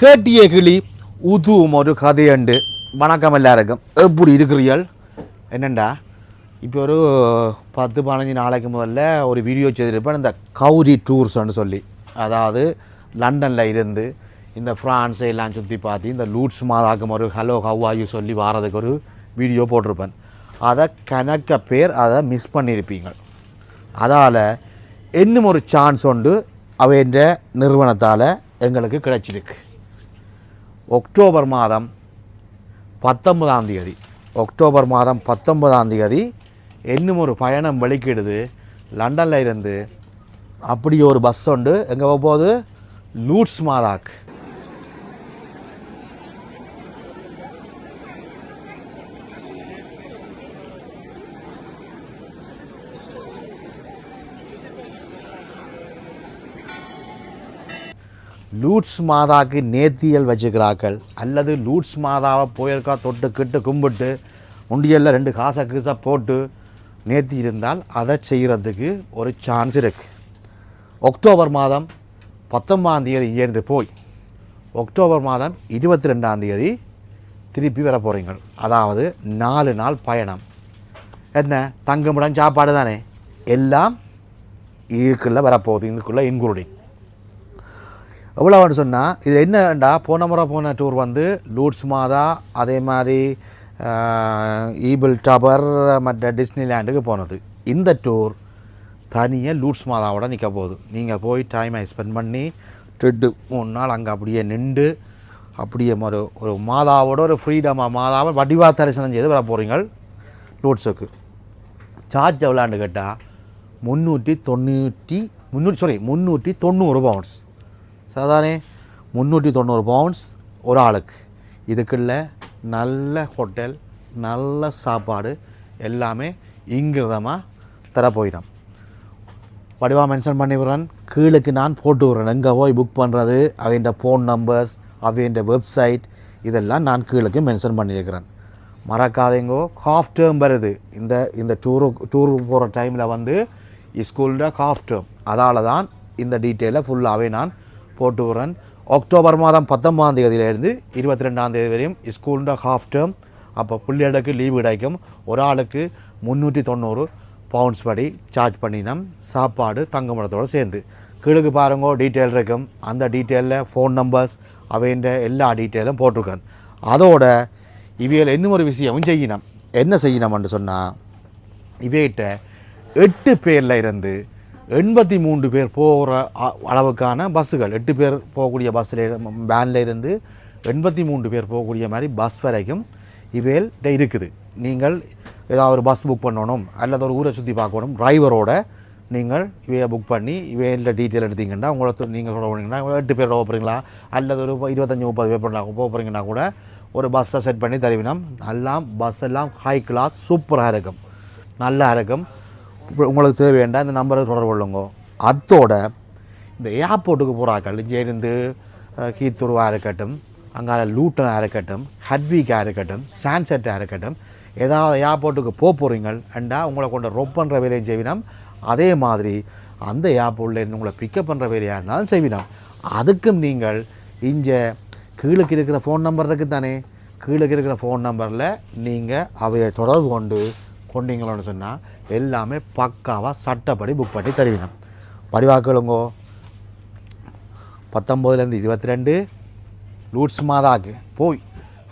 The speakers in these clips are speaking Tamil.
கேட்டிய கிளி உதுவும் ஒரு கதையண்டு. வணக்கம் எல்லாருக்கும். எப்படி இருக்கிறீர்கள்? என்னண்டா? இப்போ ஒரு பத்து பதினஞ்சு நாளைக்கு முதல்ல ஒரு வீடியோ செய்திருப்பேன். இந்த கௌரி டூர்ஸ்னு சொல்லி. அதாவது லண்டனில் இருந்து இந்த ஃப்ரான்ஸை எல்லாம் சுற்றி பார்த்து இந்த லூட்ஸ் மாதாக்கும் ஒரு ஹலோ ஹவ்வாயு சொல்லி வாரதுக்கு ஒரு வீடியோ போட்டிருப்பேன். அதை கணக்க பேர் அதை மிஸ் பண்ணியிருப்பீங்க. அதால் இன்னும் ஒரு சான்ஸ் உண்டு. அவைன்ற நிறுவனத்தால் எங்களுக்கு கிடைச்சிருக்கு. ஒக்டோபர் மாதம் பத்தொன்பதாம் தேதி. ஒக்டோபர் மாதம் பத்தொன்பதாம் தேதி இன்னும் ஒரு பயணம் வெளிக்கிடுது. லண்டனில் இருந்து அப்படி ஒரு பஸ் உண்டு. எங்கே போகுது? லூட்ஸ் மாதாக்கு லூட்ஸ் மாதாவுக்கு நேத்தியல் வச்சுக்கிறார்கள் அல்லது லூட்ஸ் மாதாவை போயிருக்கா தொட்டு கிட்டு கும்பிட்டு உண்டியலில் ரெண்டு காசை கீசை போட்டு நேர்த்தி இருந்தால் அதை செய்கிறதுக்கு ஒரு சான்ஸ் இருக்குது அக்டோபர் மாதம் பத்தொன்பதாம் தேதி இங்கேருந்து போய் அக்டோபர் மாதம் இருபத்தி ரெண்டாம் தேதி திருப்பி வர போகிறீங்க அதாவது நாலு நாள் பயணம். என்ன? தங்குமிடம் சாப்பாடு தானே? எல்லாம் இதுக்குள்ளே வரப்போகுது. இதுக்குள்ளே இன்க்ளூடிங் எவ்வளோன்னு சொன்னால் இது என்னண்டா? போன முறை போன டூர் வந்து லூட்ஸ் மாதா அதே மாதிரி ஈபிள் டவர் மற்ற டிஸ்னிலேண்டுக்கு போனது. இந்த டூர் தனியாக லூட்ஸ் மாதாவோட நிற்க போகுது. நீங்கள் போய் டைமை ஸ்பெண்ட் பண்ணி ரெண்டு மூணு நாள் அங்கே அப்படியே நின்று அப்படியே ஒரு ஒரு மாதாவோட ஒரு ஃப்ரீடமாக மாதாவை வடிவா தரிசனம் செய்து வர போகிறீங்க லூட்ஸுக்கு. சார்ஜ் எவ்வளோன்னு கேட்டால் முந்நூற்றி தொண்ணூற்றி முந்நூற்றி சாரி முந்நூற்றி தொண்ணூறு பவுன்ஸ் சாதாரண முந்நூற்றி தொண்ணூறு பவுண்ட்ஸ் ஒரு ஆளுக்கு. இதுக்குள்ள நல்ல ஹோட்டல் நல்ல சாப்பாடு எல்லாமே இங்கிருதமாக தர போயிடும் வடிவாக மென்ஷன் பண்ணிவிடுறேன். கீழுக்கு நான் போட்டு விடுறேன். எங்கே போய் புக் பண்ணுறது அவையின் ஃபோன் நம்பர்ஸ் அவையின் வெப்சைட் இதெல்லாம் நான் கீழுக்கு மென்ஷன் பண்ணியிருக்கிறேன். மறக்காதீங்கோ. ஹாஃப் டேர்ம் வருது. இந்த இந்த டூரு டூர் போகிற டைமில் வந்து ஸ்கூலில் ஹாஃப் டேர்ம் அதால் தான் இந்த டீட்டெயிலை ஃபுல்லாகவே நான் போட்டு விடுறேன் அக்டோபர் மாதம் பத்தொம்பதாம் தேதியிலேருந்து இருபத்தி ரெண்டாம் தேதி வரையும் ஸ்கூலில் ஹாஃப் டேர்ம் அப்போ பிள்ளைகளுக்கு லீவு கிடைக்கும். ஒரு ஆளுக்கு முந்நூற்றி தொண்ணூறு பவுண்ட்ஸ் படி சார்ஜ் பண்ணினோம். சாப்பாடு தங்குமிடத்தோடு சேர்ந்து. கீழுக்கு பாருங்கோ டீட்டெயில் இருக்கும். அந்த டீட்டெயிலில் ஃபோன் நம்பர்ஸ் அவைன்ற எல்லா டீட்டெயிலும் போட்டிருக்கேன். அதோட இவையில் இன்னும் ஒரு விஷயமும் செய்யணும். என்ன செய்யணும்னு சொன்னால் இவைகிட்ட எட்டு பேரில் இருந்து எண்பத்தி மூன்று பேர் போகிற அளவுக்கான பஸ்ஸுகள். எட்டு பேர் போகக்கூடிய பஸ்ஸில் வேனில் இருந்து எண்பத்தி மூன்று பேர் போகக்கூடிய மாதிரி பஸ் வரைக்கும் இவையில் இருக்குது. நீங்கள் ஏதாவது ஒரு பஸ் புக் பண்ணணும் அல்லது ஒரு ஊரை சுற்றி பார்க்கணும் டிரைவரோட நீங்கள் இவையை புக் பண்ணி இவையில் டீட்டெயில் எடுத்தீங்கன்னா உங்களை நீங்கள் சொல்ல போனீங்கன்னா எட்டு பேர் போகிறீங்களா அல்லது ஒரு இருபத்தஞ்சி முப்பது பேர் பண்ணா போகிறீங்கன்னா கூட ஒரு பஸ்ஸை செட் பண்ணி தருவினோம் எல்லாம் பஸ் எல்லாம் ஹை கிளாஸ் சூப்பராக இருக்கும். நல்லா இருக்கும். உங்களுக்கு தேவையாண்டா இந்த நம்பரை தொடர்பு கொள்ளுங்க. அதோட இந்த ஏர்போர்ட்டுக்கு போகிறாக்கள் இங்கேருந்து கீத்துருவாக இருக்கட்டும் அங்கே லூட்டனாக இருக்கட்டும் ஹட்வீக்காக இருக்கட்டும் சான்செட்டாக இருக்கட்டும் ஏதாவது ஏர்போர்ட்டுக்கு போக போகிறீங்க அண்டா உங்களை கொண்டு ரொப் பண்ணுற வேலையும் செய்வினோம். அதே மாதிரி அந்த ஏர்போர்ட்லேருந்து உங்களை பிக்கப் பண்ணுற வேலையாக இருந்தாலும் செய்வினோம். அதுக்கும் நீங்கள் இங்கே கீழுக்கு இருக்கிற ஃபோன் நம்பர் இருக்குது தானே கீழே இருக்கிற ஃபோன் நம்பரில் நீங்கள் அவையை தொடர்பு கொண்டு கொண்டீங்களோன்னு சொன்னால் எல்லாமே பக்காவாக சட்டப்படி புக் பண்ணி தருவினோம் படிவாக்களுங்கோ பத்தொம்போதுலேருந்து இருபத்தி ரெண்டு லூட்ஸ் மாதாவுக்கு போய்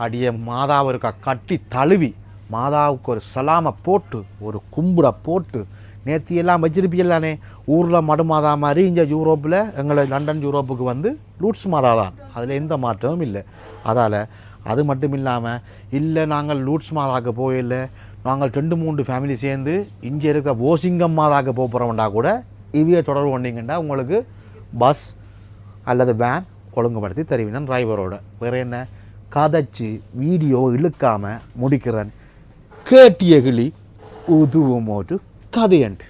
அடிய மாதாவை இருக்கா கட்டி தழுவி மாதாவுக்கு ஒரு சலாமை போட்டு ஒரு கும்பிட போட்டு நேற்று எல்லாம் வச்சிருப்பீங்களானே ஊரில் மடு மாதா மாதிரி இங்கே யூரோப்பில் எங்களை லண்டன் யூரோப்புக்கு வந்து லூட்ஸ் மாதா தான். அதில் எந்த மாற்றமும் இல்லை. அதால் அது மட்டும் இல்லாமல் இல்லை நாங்கள் லூட்ஸ் மாதாவுக்கு போயில்லை நாங்கள் ரெண்டு மூன்று ஃபேமிலி சேர்ந்து இங்கே இருக்கிற ஓசிங்கம்மாதாக போக போகிறோம்டா கூட இவைய தொடர்பு பண்ணீங்கன்னா உங்களுக்கு பஸ் அல்லது வேன் ஒழுங்குபடுத்தி தருவினன் டிரைவரோட வேறு என்ன? கதைச்சி வீடியோ இழுக்காமல் முடிக்கிறேன். கேட்டிய கிளி உதுவுமோட்டு கதையண்டு.